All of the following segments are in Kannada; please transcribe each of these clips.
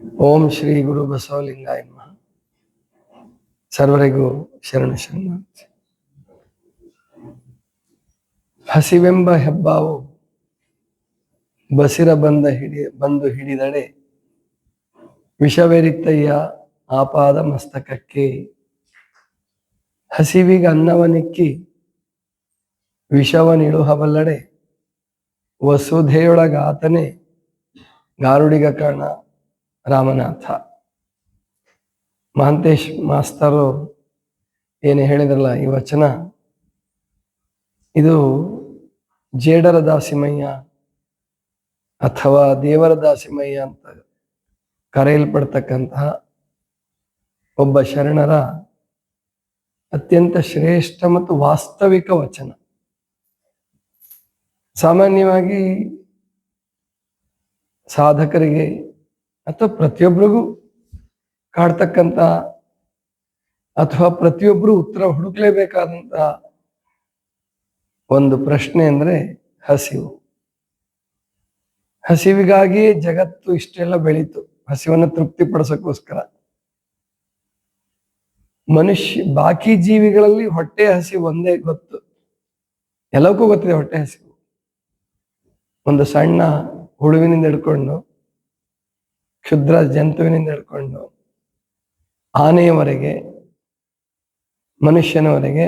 ಓಂ ಶ್ರೀ ಗುರು ಬಸವಲಿಂಗಾಯ ಸರ್ವರಿಗೂ ಶರಣ ಶರಣ. ಹಸಿವೆಂಬ ಹೆಬ್ಬಾವು ಬಸಿರ ಬಂದ ಹಿಡಿ, ಬಂದು ಹಿಡಿದಡೆ ವಿಷವೆರಿತಯ್ಯ ಆಪಾದ ಮಸ್ತಕಕ್ಕೆ. ಹಸಿವಿಗೆ ಅನ್ನವನಿಕ್ಕಿ ವಿಷವನಿಳುಹಬಲ್ಲಡೆ ವಸುಧೆಯೊಳಗಾತನೆ ಗಾರುಡಿಗ ಕಾರಣ ರಾಮನಾಥ. ಮಹಂತೇಶ್ ಮಾಸ್ತರು ಏನು ಹೇಳಿದ್ರಲ್ಲ ಈ ವಚನ, ಇದು ಜೇಡರ ದಾಸಿಮಯ್ಯ ಅಥವಾ ದೇವರ ದಾಸಿಮಯ್ಯ ಅಂತ ಕರೆಯಲ್ಪಡ್ತಕ್ಕಂತಹ ಒಬ್ಬ ಶರಣರ ಅತ್ಯಂತ ಶ್ರೇಷ್ಠ ಮತ್ತು ವಾಸ್ತವಿಕ ವಚನ. ಸಾಮಾನ್ಯವಾಗಿ ಸಾಧಕರಿಗೆ ಅಥವಾ ಪ್ರತಿಯೊಬ್ಬರಿಗೂ ಕಾಡ್ತಕ್ಕಂಥ ಅಥವಾ ಪ್ರತಿಯೊಬ್ಬರು ಉತ್ತರ ಹುಡುಕಲೇಬೇಕಾದಂತ ಒಂದು ಪ್ರಶ್ನೆ ಅಂದ್ರೆ ಹಸಿವು. ಹಸಿವಿಗಾಗಿ ಜಗತ್ತು ಇಷ್ಟೆಲ್ಲ ಬೆಳೀತು. ಹಸಿವನ್ನು ತೃಪ್ತಿಪಡಿಸೋಕ್ಕೋಸ್ಕರ. ಮನುಷ್ಯ, ಬಾಕಿ ಜೀವಿಗಳಲ್ಲಿ ಹೊಟ್ಟೆ ಹಸಿವು ಒಂದೇ ಗೊತ್ತು. ಎಲ್ಲಕ್ಕೂ ಗೊತ್ತಿದೆ ಹೊಟ್ಟೆ ಹಸಿವು. ಒಂದು ಸಣ್ಣ ಹುಳುವಿನಿಂದ ಹಿಡ್ಕೊಂಡು ಕ್ಷುದ್ರ ಜಂತುವಿನಿಂದ ಹಿಡ್ಕೊಂಡು ಆನೆಯವರೆಗೆ, ಮನುಷ್ಯನವರೆಗೆ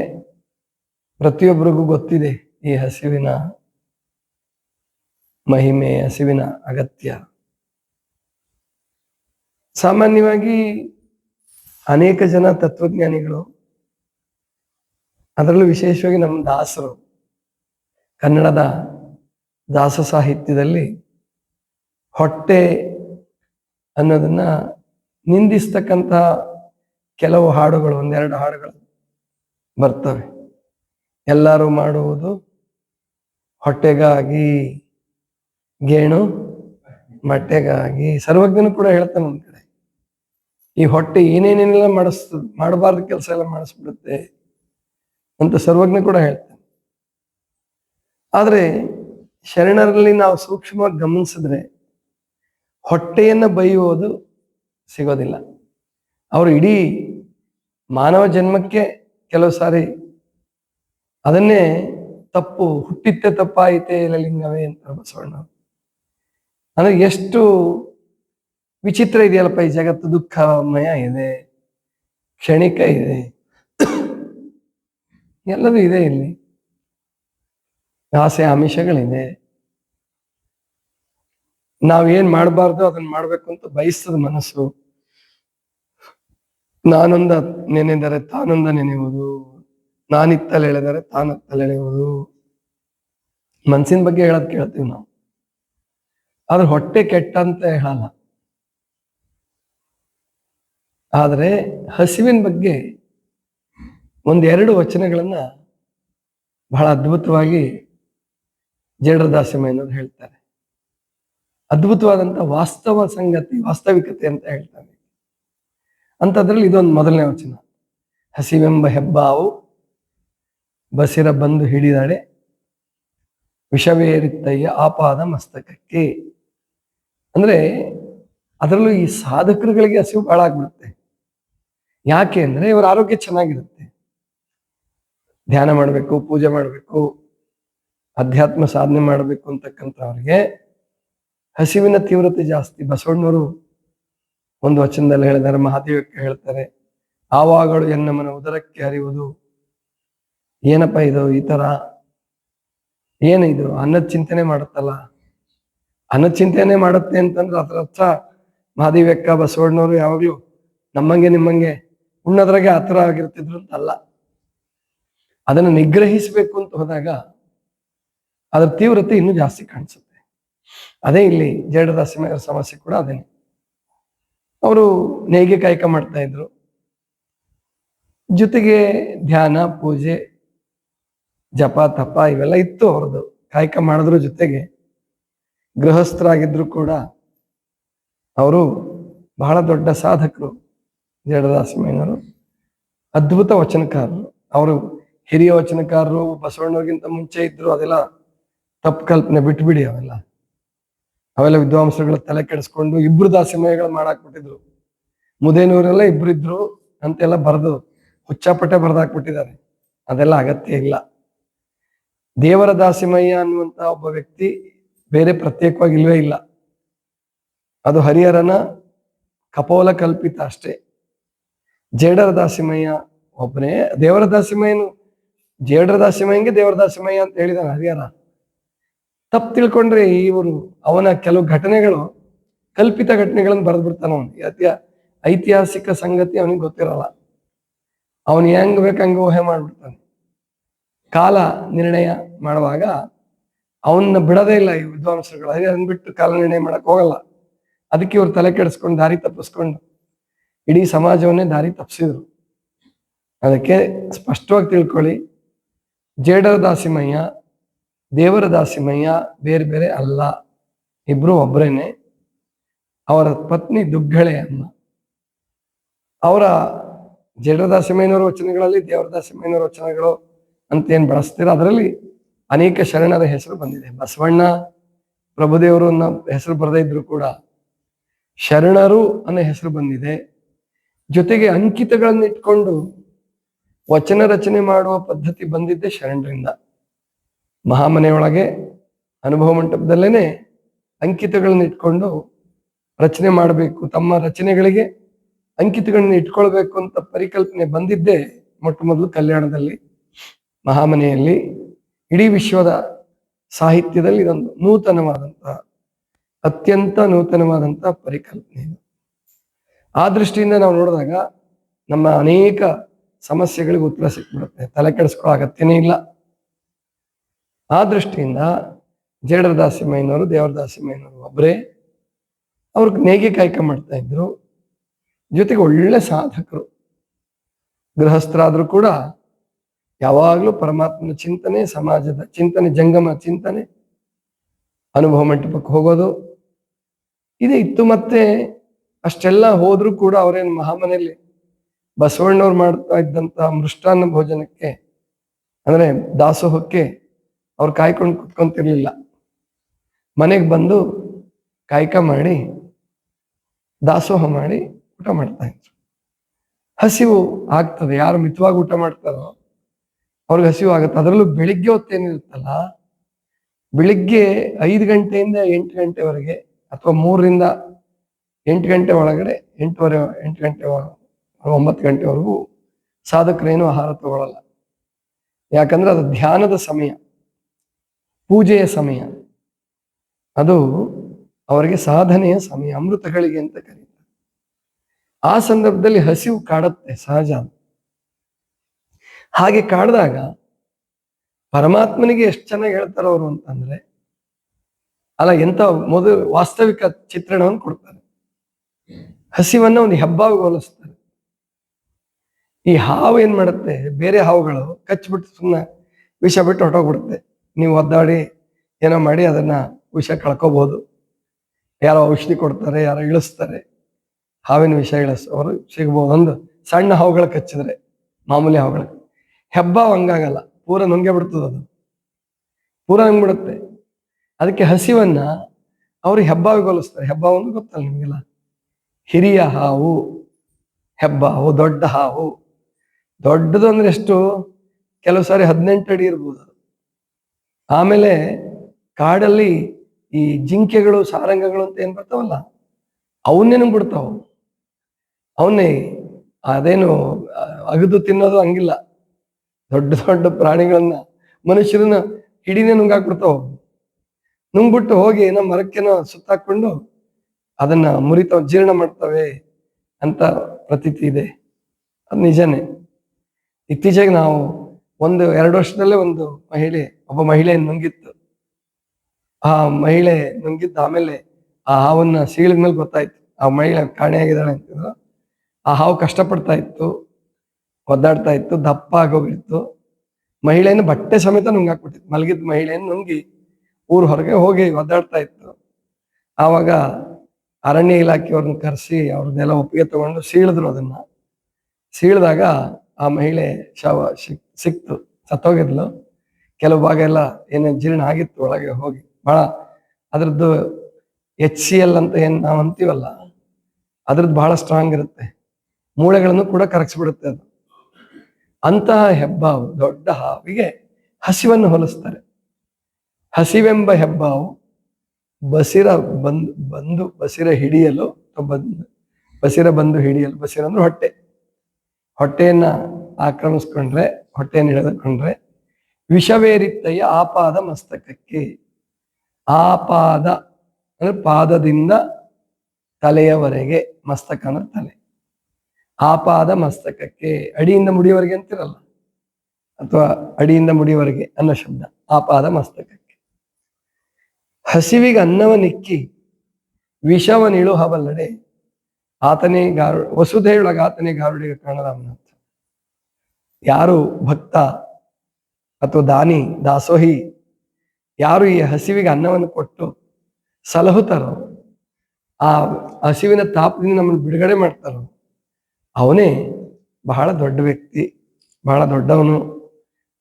ಪ್ರತಿಯೊಬ್ಬರಿಗೂ ಗೊತ್ತಿದೆ ಈ ಹಸಿವಿನ ಮಹಿಮೆ, ಹಸಿವಿನ ಅಗತ್ಯ. ಸಾಮಾನ್ಯವಾಗಿ ಅನೇಕ ಜನ ತತ್ವಜ್ಞಾನಿಗಳು, ಅದರಲ್ಲೂ ವಿಶೇಷವಾಗಿ ನಮ್ಮ ದಾಸರು, ಕನ್ನಡದ ದಾಸ ಸಾಹಿತ್ಯದಲ್ಲಿ ಹೊಟ್ಟೆ ಅನ್ನೋದನ್ನ ನಿಂದಿಸ್ತಕ್ಕಂತಹ ಕೆಲವು ಹಾಡುಗಳು, ಒಂದೆರಡು ಹಾಡುಗಳು ಬರ್ತವೆ. ಎಲ್ಲರೂ ಮಾಡುವುದು ಹೊಟ್ಟೆಗಾಗಿ ಗೇಣು, ಮಟ್ಟೆಗಾಗಿ ಸರ್ವಜ್ಞನು ಕೂಡ ಹೇಳ್ತಾನೆ ಒಂದ್ ಕಡೆ. ಈ ಹೊಟ್ಟೆ ಏನೇನೇನೆಲ್ಲ ಮಾಡಿಸ್ ಮಾಡಬಾರ್ದು ಕೆಲಸ ಎಲ್ಲ ಮಾಡಿಸ್ಬಿಡುತ್ತೆ ಅಂತ ಸರ್ವಜ್ಞ ಕೂಡ ಹೇಳ್ತಾನೆ. ಆದ್ರೆ ಶರಣರಲ್ಲಿ ನಾವು ಸೂಕ್ಷ್ಮವಾಗಿ ಗಮನಿಸಿದ್ರೆ ಹೊಟ್ಟೆಯನ್ನು ಬೈಯುವುದು ಸಿಗೋದಿಲ್ಲ. ಅವರು ಇಡೀ ಮಾನವ ಜನ್ಮಕ್ಕೆ ಕೆಲವು ಸಾರಿ ಅದನ್ನೇ ತಪ್ಪು ಹುಟ್ಟಿತ್ತೆ ತಪ್ಪಾಯಿತೆ ಲಿಂಗವೇ ಅಂತ ಬಸವಣ್ಣ ಅಂದ್ರೆ ಎಷ್ಟು ವಿಚಿತ್ರ ಇದೆಯಲ್ಲಪ್ಪ, ಈ ಜಗತ್ತು ದುಃಖಮಯ ಇದೆ, ಕ್ಷಣಿಕ ಇದೆ. ಎಲ್ಲದೂ ಇದೆ ಇಲ್ಲಿ. ಆಸೆ ಆಮಿಷಗಳಿದೆ. ನಾವೇನ್ ಮಾಡಬಾರ್ದು ಅದನ್ನ ಮಾಡ್ಬೇಕು ಅಂತ ಬಯಸ್ತದ ಮನಸ್ಸು. ನಾನೊಂದ ನೆನೆದರೆ ತಾನೊಂದ ನೆನೆಯುವುದು. ನಾನಿತ್ತಲ್ಲಿ ಎಳೆದರೆ ತಾನತ್ತಲ್ಲಿ ಎಳೆಯುವುದು. ಮನ್ಸಿನ ಬಗ್ಗೆ ಹೇಳೋದ್ ಕೇಳ್ತೀವಿ ನಾವು. ಆದ್ರೆ ಹೊಟ್ಟೆ ಕೆಟ್ಟ ಅಂತ ಹೇಳಲ್ಲ. ಆದ್ರೆ ಹಸಿವಿನ ಬಗ್ಗೆ ಒಂದೆರಡು ವಚನಗಳನ್ನ ಬಹಳ ಅದ್ಭುತವಾಗಿ ಜೇಡರದಾಸಿಮಯ್ಯನವರು ಹೇಳ್ತಾರೆ. ಅದ್ಭುತವಾದಂತ ವಾಸ್ತವ ಸಂಗತಿ, ವಾಸ್ತವಿಕತೆ ಅಂತ ಹೇಳ್ತಾರೆ ಅಂಥದ್ರಲ್ಲಿ ಇದೊಂದು ಮೊದಲನೇ ವಚನ. ಹಸಿವೆಂಬ ಹೆಬ್ಬಾವು ಬಸಿರ ಬಂದು ಹಿಡಿದಾಳೆ. ವಿಷವೇರಿತ್ತಯ್ಯ ಆಪಾದ ಮಸ್ತಕಕ್ಕೆ. ಅಂದ್ರೆ ಅದರಲ್ಲೂ ಈ ಸಾಧಕರುಗಳಿಗೆ ಹಸಿವು ಬಹಳ ಆಗ್ಬಿಡುತ್ತೆ. ಯಾಕೆ ಅಂದ್ರೆ ಇವರ ಆರೋಗ್ಯ ಚೆನ್ನಾಗಿರುತ್ತೆ. ಧ್ಯಾನ ಮಾಡಬೇಕು, ಪೂಜೆ ಮಾಡಬೇಕು, ಅಧ್ಯಾತ್ಮ ಸಾಧನೆ ಮಾಡಬೇಕು ಅಂತಕ್ಕಂಥವ್ರಿಗೆ ಹಸಿವಿನ ತೀವ್ರತೆ ಜಾಸ್ತಿ. ಬಸವಣ್ಣವರು ಒಂದು ವಚನದಲ್ಲಿ ಹೇಳಿದ್ದಾರೆ, ಮಹಾದೇವಕ್ಕೆ ಹೇಳ್ತಾರೆ, ಆವಾಗಳು ಎನ್ನಮನ ಉದರಕ್ಕೆ ಹರಿಯುವುದು, ಏನಪ್ಪ ಇದು ಈ ತರ? ಏನು ಇದು? ಅನ್ನದ ಚಿಂತನೆ ಮಾಡುತ್ತಲ್ಲ? ಅನ್ನದ ಚಿಂತನೆ ಮಾಡುತ್ತೆ ಅಂತಂದ್ರೆ ಅದರ ಅರ್ಥ ಮಹಾದೇವಕ್ಕ ಬಸವಣ್ಣವರು ಯಾವಾಗ್ಲೂ ನಮ್ಮಂಗೆ ನಿಮ್ಮಂಗೆ ಉಣ್ಣದ್ರಾಗೆ ಆತರ ಆಗಿರ್ತಿದ್ರು ಅಂತ ಅಲ್ಲ ಅದನ್ನು ನಿಗ್ರಹಿಸಬೇಕು ಅಂತ ಹೋದಾಗ ಅದರ ತೀವ್ರತೆ ಇನ್ನೂ ಜಾಸ್ತಿ ಕಾಣಿಸುತ್ತೆ. ಅದೇ ಇಲ್ಲಿ ಜೇಡದಾಸಿಮಯರ ಸಮಸ್ಯೆ ಕೂಡ ಅದೇನೆ ಅವರು ನೇಯ್ಗೆ ಕಾಯಕ ಮಾಡ್ತಾ ಇದ್ರು. ಜೊತೆಗೆ ಧ್ಯಾನ, ಪೂಜೆ, ಜಪ, ತಪ ಇವೆಲ್ಲ ಇತ್ತು ಅವ್ರದ್ದು. ಕಾಯಕ ಮಾಡಿದ್ರು ಜೊತೆಗೆ. ಗೃಹಸ್ಥರಾಗಿದ್ರು ಕೂಡ ಅವರು ಬಹಳ ದೊಡ್ಡ ಸಾಧಕರು ಜಡದಾಸಿಮಯ್ಯನವರು. ಅದ್ಭುತ ವಚನಕಾರರು. ಅವರು ಹಿರಿಯ ವಚನಕಾರರು, ಬಸವಣ್ಣವ್ರಿಗಿಂತ ಮುಂಚೆ ಇದ್ರು ಅದೆಲ್ಲ ತಪ್ಪು ಕಲ್ಪನೆ ಬಿಟ್ಬಿಡಿ ಅವೆಲ್ಲ. ಅವೆಲ್ಲ ವಿದ್ವಾಂಸರುಗಳ ತಲೆ ಕೆಡಿಸ್ಕೊಂಡು ಇಬ್ರು ದಾಸಿಮಯಗಳು ಮಾಡಾಕ್ಬಿಟ್ಟಿದ್ರು. ಮುದೇನೂರೆಲ್ಲ ಇಬ್ರು ಇದ್ರು ಅಂತೆಲ್ಲ ಬರೆದು ಹುಚ್ಚಾಪಟ್ಟೆ ಬರೆದಾಕ್ಬಿಟ್ಟಿದ್ದಾರೆ. ಅದೆಲ್ಲ ಅಗತ್ಯ ಇಲ್ಲ. ದೇವರ ದಾಸಿಮಯ್ಯ ಅನ್ನುವಂತ ಒಬ್ಬ ವ್ಯಕ್ತಿ ಬೇರೆ ಪ್ರತ್ಯೇಕವಾಗಿ ಇಲ್ವೇ ಇಲ್ಲ. ಅದು ಹರಿಹರನ ಕಪೋಲ ಕಲ್ಪಿತ ಅಷ್ಟೇ. ಜೇಡರ ದಾಸಿಮಯ್ಯ ಒಬ್ಬನೇ. ದೇವರ ದಾಸಿಮಯ್ಯನು ಜೇಡರ ದಾಸಿಮಯ್ಯಂಗೆ ದೇವರ ದಾಸಿಮಯ್ಯ ಅಂತ ಹೇಳಿದಾನೆ ಹರಿಹರ. ತಪ್ಪು ತಿಳ್ಕೊಂಡ್ರೆ ಇವರು ಅವನ ಕೆಲವು ಘಟನೆಗಳು, ಕಲ್ಪಿತ ಘಟನೆಗಳನ್ನು ಬರೆದು ಬಿಡ್ತಾನ ಅವನು ಅತ್ಯ ಐತಿಹಾಸಿಕ ಸಂಗತಿ ಅವನಿಗೆ ಗೊತ್ತಿರಲ್ಲ. ಅವನು ಹೆಂಗ್ ಬೇಕಂಗ ಊಹೆ ಮಾಡ್ಬಿಡ್ತಾನೆ. ಕಾಲ ನಿರ್ಣಯ ಮಾಡುವಾಗ ಅವನ್ನ ಬಿಡದೇ ಇಲ್ಲ ಈ ವಿದ್ವಾಂಸರುಗಳು. ಅದೇ ಅಂದ್ಬಿಟ್ಟು ಕಾಲ ನಿರ್ಣಯ ಮಾಡಕ್ ಹೋಗಲ್ಲ. ಅದಕ್ಕೆ ಇವ್ರು ತಲೆ ಕೆಡಿಸ್ಕೊಂಡು ದಾರಿ ತಪ್ಪಿಸ್ಕೊಂಡು ಇಡೀ ಸಮಾಜವನ್ನೇ ದಾರಿ ತಪ್ಪಿಸಿದ್ರು ಅದಕ್ಕೆ ಸ್ಪಷ್ಟವಾಗಿ ತಿಳ್ಕೊಳ್ಳಿ. ಜೇಡರ ದಾಸಿಮಯ್ಯ ದೇವರ ದಾಸಿಮಯ್ಯ ಬೇರೆ ಬೇರೆ ಅಲ್ಲ. ಇಬ್ರು ಒಬ್ಬರೇನೆ ಅವರ ಪತ್ನಿ ದುಗ್ಗಳೆ ಅಮ್ಮ. ಅವರ ಜಡದಾಸಿಮಯ್ಯನವರ ದಾಸಿಮಯ್ಯನವರ ವಚನಗಳಲ್ಲಿ ದೇವರ ದಾಸಿಮಯ್ಯನವರ ವಚನಗಳು ಅಂತ ಏನ್ ಬಳಸ್ತೀರ? ಅದರಲ್ಲಿ ಅನೇಕ ಶರಣರ ಹೆಸರು ಬಂದಿದೆ. ಬಸವಣ್ಣ, ಪ್ರಭುದೇವರು ಹೆಸರು ಬರದೇ ಇದ್ರು ಕೂಡ ಶರಣರು ಅನ್ನೋ ಹೆಸರು ಬಂದಿದೆ. ಜೊತೆಗೆ ಅಂಕಿತಗಳನ್ನು ಇಟ್ಕೊಂಡು ವಚನ ರಚನೆ ಮಾಡುವ ಪದ್ಧತಿ ಬಂದಿದ್ದೆ ಶರಣರಿಂದ. ಮಹಾಮನೆಯೊಳಗೆ ಅನುಭವ ಮಂಟಪದಲ್ಲೇನೆ ಅಂಕಿತಗಳನ್ನ ಇಟ್ಕೊಂಡು ರಚನೆ ಮಾಡಬೇಕು. ತಮ್ಮ ರಚನೆಗಳಿಗೆ ಅಂಕಿತಗಳನ್ನ ಇಟ್ಕೊಳ್ಬೇಕು ಅಂತ ಪರಿಕಲ್ಪನೆ ಬಂದಿದ್ದೇ ಮೊಟ್ಟ ಮೊದಲು ಕಲ್ಯಾಣದಲ್ಲಿ. ಮಹಾಮನೆಯಲ್ಲಿ ಇಡೀ ವಿಶ್ವದ ಸಾಹಿತ್ಯದಲ್ಲಿ ಇದೊಂದು ನೂತನವಾದಂತಹ ಅತ್ಯಂತ ನೂತನವಾದಂತಹ ಪರಿಕಲ್ಪನೆ ಇದು. ಆ ದೃಷ್ಟಿಯಿಂದ ನಾವು ನೋಡಿದಾಗ ನಮ್ಮ ಅನೇಕ ಸಮಸ್ಯೆಗಳಿಗೆ ಉತ್ತರ ಸಿಕ್ಬಿಡುತ್ತೆ. ತಲೆ ಕೆಡಿಸ್ಕೊಳ್ಳೋ ಅಗತ್ಯನೇ ಇಲ್ಲ. ಆ ದೃಷ್ಟಿಯಿಂದ ಜೇಡರ ದಾಸಿಮಯ್ಯನವರು ದೇವರ ದಾಸಿಮಯ್ಯನವರು ಒಬ್ಬರೇ ಅವ್ರಿಗೆ ನೇಗೆ ಕಾಯ್ಕ ಮಾಡ್ತಾ ಇದ್ರು. ಜೊತೆಗೆ ಒಳ್ಳೆ ಸಾಧಕರು. ಗೃಹಸ್ಥರಾದರೂ ಕೂಡ ಯಾವಾಗಲೂ ಪರಮಾತ್ಮನ ಚಿಂತನೆ, ಸಮಾಜದ ಚಿಂತನೆ, ಜಂಗಮ ಚಿಂತನೆ, ಅನುಭವ ಮಂಟಪಕ್ಕೆ ಹೋಗೋದು. ಇದೇ ಇತ್ತು ಮತ್ತೆ ಅಷ್ಟೆಲ್ಲ ಹೋದರೂ ಕೂಡ ಅವರೇನು ಮಹಾಮನೆಯಲ್ಲಿ ಬಸವಣ್ಣವ್ರು ಮಾಡ್ತಾ ಇದ್ದಂಥ ಮೃಷ್ಟಾನ್ನ ಭೋಜನಕ್ಕೆ, ಅಂದರೆ ದಾಸೋಹಕ್ಕೆ ಅವ್ರು ಕಾಯ್ಕೊಂಡು ಕುತ್ಕೊಂತಿರ್ಲಿಲ್ಲ. ಮನೆಗೆ ಬಂದು ಕಾಯ್ಕ ಮಾಡಿ, ದಾಸೋಹ ಮಾಡಿ ಊಟ ಮಾಡ್ತಾ ಇದ್ರು. ಹಸಿವು ಆಗ್ತದೆ. ಯಾರು ಮಿತವಾಗಿ ಊಟ ಮಾಡ್ತಾರೋ ಅವ್ರಿಗೆ ಹಸಿವು ಆಗುತ್ತೆ. ಅದರಲ್ಲೂ ಬೆಳಿಗ್ಗೆ ಹೊತ್ತೇನಿರುತ್ತಲ್ಲ ಬೆಳಿಗ್ಗೆ ಐದು ಗಂಟೆಯಿಂದ ಎಂಟು ಗಂಟೆವರೆಗೆ ಅಥವಾ ಮೂರರಿಂದ ಎಂಟು ಗಂಟೆ ಒಳಗಡೆ ಎಂಟುವರೆ, ಎಂಟು ಗಂಟೆ ಒಂಬತ್ತು ಗಂಟೆವರೆಗೂ ಸಾಧಕರೇನು ಆಹಾರ ತಗೊಳ್ಳಲ್ಲ ಯಾಕಂದ್ರೆ ಅದು ಧ್ಯಾನದ ಸಮಯ. ಪೂಜೆಯ ಸಮಯ. ಅದು ಅವರಿಗೆ ಸಾಧನೆಯ ಸಮಯ, ಅಮೃತಗಳಿಗೆ ಅಂತ ಕರೀತಾರೆ. ಆ ಸಂದರ್ಭದಲ್ಲಿ ಹಸಿವು ಕಾಡತ್ತೆ ಸಹಜ. ಹಾಗೆ ಕಾಡಿದಾಗ ಪರಮಾತ್ಮನಿಗೆ ಎಷ್ಟು ಚೆನ್ನಾಗಿ ಹೇಳ್ತಾರೆ ಅವರು ಅಂತಂದ್ರೆ, ಅಲ್ಲ ಎಂತ ಮೊದಲು ವಾಸ್ತವಿಕ ಚಿತ್ರಣವನ್ನು ಕೊಡ್ತಾರೆ. ಹಸಿವನ್ನ ಒಂದು ಹೋಲಿಸ್ತಾರೆ. ಈ ಹಾವು ಏನ್ ಮಾಡುತ್ತೆ, ಬೇರೆ ಹಾವುಗಳು ಕಚ್ಬಿಟ್ಟು ಸುಮ್ಮನೆ ವಿಷ ಬಿಟ್ಟು ಹೊಟ್ಟೋಗ್ಬಿಡುತ್ತೆ ನೀವು ಒದ್ದಾಡಿ ಏನೋ ಮಾಡಿ ಅದನ್ನ ವಿಷ ಕಳ್ಕೋಬಹುದು ಯಾರೋ ಔಷಧಿ ಕೊಡ್ತಾರೆ, ಯಾರೋ ಇಳಿಸ್ತಾರೆ. ಹಾವಿನ ವಿಷ ಅವರು ಸಿಗ್ಬೋದು ಒಂದು ಸಣ್ಣ ಹಾವುಗಳು ಕಚ್ಚಿದ್ರೆ, ಮಾಮೂಲಿ ಹಾವುಗಳು. ಹೆಬ್ಬ ಹಂಗಾಗಲ್ಲ, ಪೂರ ನುಂಗೆ ಬಿಡ್ತದ ಅದು. ಪೂರ ನುಂಗ್ಬಿಡುತ್ತೆ ಅದಕ್ಕೆ ಹಸಿವನ್ನ ಅವರು ಹೆಬ್ಬಾವಿಗೆ ಹೋಲಿಸ್ತಾರೆ. ಹೆಬ್ಬಾವು ಅಂದ್ರೆ ಗೊತ್ತಲ್ಲ ನಿಮಗೆಲ್ಲ? ಹಿರಿಯ ಹಾವು ಹೆಬ್ಬಾವು ದೊಡ್ಡ ಹಾವು. ದೊಡ್ಡದು ಅಂದ್ರೆ ಎಷ್ಟು? ಕೆಲವು ಸಾರಿ ಹದಿನೆಂಟು ಅಡಿ ಇರ್ಬೋದು. ಆಮೇಲೆ ಕಾಡಲ್ಲಿ ಈ ಜಿಂಕೆಗಳು, ಸಾರಂಗಗಳು ಅಂತ ಏನ್ ಬರ್ತಾವಲ್ಲ ಅವನ್ನೇನು ಬಿಡ್ತಾವ ಅವನ್ನೇ ಅದೇನು, ಅಗದು ತಿನ್ನೋದು ಹಂಗಿಲ್ಲ. ದೊಡ್ಡ ದೊಡ್ಡ ಪ್ರಾಣಿಗಳನ್ನ, ಮನುಷ್ಯರನ್ನ ಹಿಡಿನೇ ನುಂಗಾಕ್ಬಿಡ್ತಾವ. ನುಂಗ್ಬಿಟ್ಟು ಹೋಗಿ ನಮ್ಮ ಮರಕ್ಕೆನೋ ಸುತ್ತಾಕೊಂಡು ಅದನ್ನ ಮುರಿತಾವ ಜೀರ್ಣ ಮಾಡ್ತವೆ ಅಂತ ಪ್ರತೀತಿ ಇದೆ. ಅದು ನಿಜನೇ. ಇತ್ತೀಚೆಗೆ ನಾವು ಒಂದು ಎರಡು ವರ್ಷದಲ್ಲೇ ಒಂದು ಮಹಿಳೆ ಒಬ್ಬ ಮಹಿಳೆ ನುಂಗಿತ್ತು ಆ ಮಹಿಳೆ ನುಂಗಿದ್ದು ಆಮೇಲೆ ಆ ಹಾವನ್ನ ಸೀಳಿದ ಮೇಲೆ ಗೊತ್ತಾಯ್ತು. ಆ ಮಹಿಳೆ ಕಾಣೆಯಾಗಿದ್ದಾಳೆ ಅಂತಿದ್ರು. ಆ ಹಾವು ಕಷ್ಟಪಡ್ತಾ ಇತ್ತು, ಒದ್ದಾಡ್ತಾ ಇತ್ತು, ದಪ್ಪ ಆಗೋಗಿತ್ತು ಮಹಿಳೆಯನ್ನು ಬಟ್ಟೆ ಸಮೇತ ನುಂಗಾಕ್ಬಿಟ್ಟಿತ್ತು. ಮಲಗಿದ ಮಹಿಳೆಯನ್ನು ನುಂಗಿ ಊರ್ ಹೊರಗೆ ಹೋಗಿ ಒದ್ದಾಡ್ತಾ ಇತ್ತು. ಆವಾಗ ಅರಣ್ಯ ಇಲಾಖೆಯವ್ರನ್ನ ಕರೆಸಿ ಅವ್ರನ್ನೆಲ್ಲ ಒಪ್ಪಿಗೆ ತಗೊಂಡು ಸೀಳಿದ್ರು ಅದನ್ನ. ಸೀಳಿದಾಗ ಆ ಮಹಿಳೆ ಶವ ಸಿಕ್ ಸಿಕ್ತು, ಸತ್ತೋಗಿದ್ಲು. ಕೆಲವು ಭಾಗ ಎಲ್ಲ ಏನೇನು ಜೀರ್ಣ ಆಗಿತ್ತು ಒಳಗೆ ಹೋಗಿ. ಬಹಳ ಅದರದ್ದು ಎಚ್ ಸಿ ಎಲ್ ಅಂತ ಏನು ನಾವು ಅಂತೀವಲ್ಲ, ಅದ್ರದ್ದು ಬಹಳ ಸ್ಟ್ರಾಂಗ್ ಇರುತ್ತೆ. ಮೂಳೆಗಳನ್ನು ಕೂಡ ಕರಗಿಸ್ಬಿಡುತ್ತೆ ಅದು. ಅಂತಹ ಹೆಬ್ಬಾವು ದೊಡ್ಡ ಹಾವಿಗೆ ಹಸಿವನ್ನು ಹೋಲಿಸ್ತಾರೆ. ಹಸಿವೆಂಬ ಹೆಬ್ಬಾವು ಬಸಿರ ಬಂದು ಬಂದು ಬಸಿರ ಹಿಡಿಯಲು ಬಂದು, ಬಸಿರ ಬಂದು ಹಿಡಿಯಲು, ಬಸಿರ ಅಂದ್ರೆ ಹೊಟ್ಟೆ. ಹೊಟ್ಟೆಯನ್ನ ಆಕ್ರಮಿಸ್ಕೊಂಡ್ರೆ, ಹೊಟ್ಟೆಯನ್ನು ಹಿಡಿದುಕೊಂಡ್ರೆ ವಿಷವೇರಿತ್ತಯ್ಯ ಆಪಾದ ಮಸ್ತಕಕ್ಕೆ. ಆಪಾದ, ಅಂದ್ರೆ ಪಾದದಿಂದ ತಲೆಯವರೆಗೆ ಮಸ್ತಕ ಅಂದ್ರೆ ತಲೆ. ಆಪಾದ ಮಸ್ತಕಕ್ಕೆ ಅಡಿಯಿಂದ ಮುಡಿಯವರೆಗೆ ಅಂತಿರಲ್ಲ? ಅಥವಾ ಅಡಿಯಿಂದ ಮುಡಿಯವರೆಗೆ ಅನ್ನೋ ಶಬ್ದ, ಆಪಾದ ಮಸ್ತಕಕ್ಕೆ. ಹಸಿವಿಗೆ ಅನ್ನವನಿಕ್ಕಿ ವಿಷವನಿಳು ಹವಲ್ಲಡೆ ಆತನೇ ಗಾರು ವಸುಧೆಯೊಳಗ ಆತನೇ ಗಾರುಡಿಗೆ ಕಾಣರಾಮನಾಥ ಯಾರು ಭಕ್ತ ಅಥವಾ ದಾನಿ, ದಾಸೋಹಿ, ಯಾರು ಈ ಹಸಿವಿಗೆ ಅನ್ನವನ್ನು ಕೊಟ್ಟು ಸಲಹುತ್ತಾರೋ, ಆ ಹಸಿವಿನ ತಾಪದಿಂದ ನಮ್ಮನ್ನು ಬಿಡುಗಡೆ ಮಾಡ್ತಾರೋ, ಅವನೇ ಬಹಳ ದೊಡ್ಡ ವ್ಯಕ್ತಿ, ಬಹಳ ದೊಡ್ಡವನು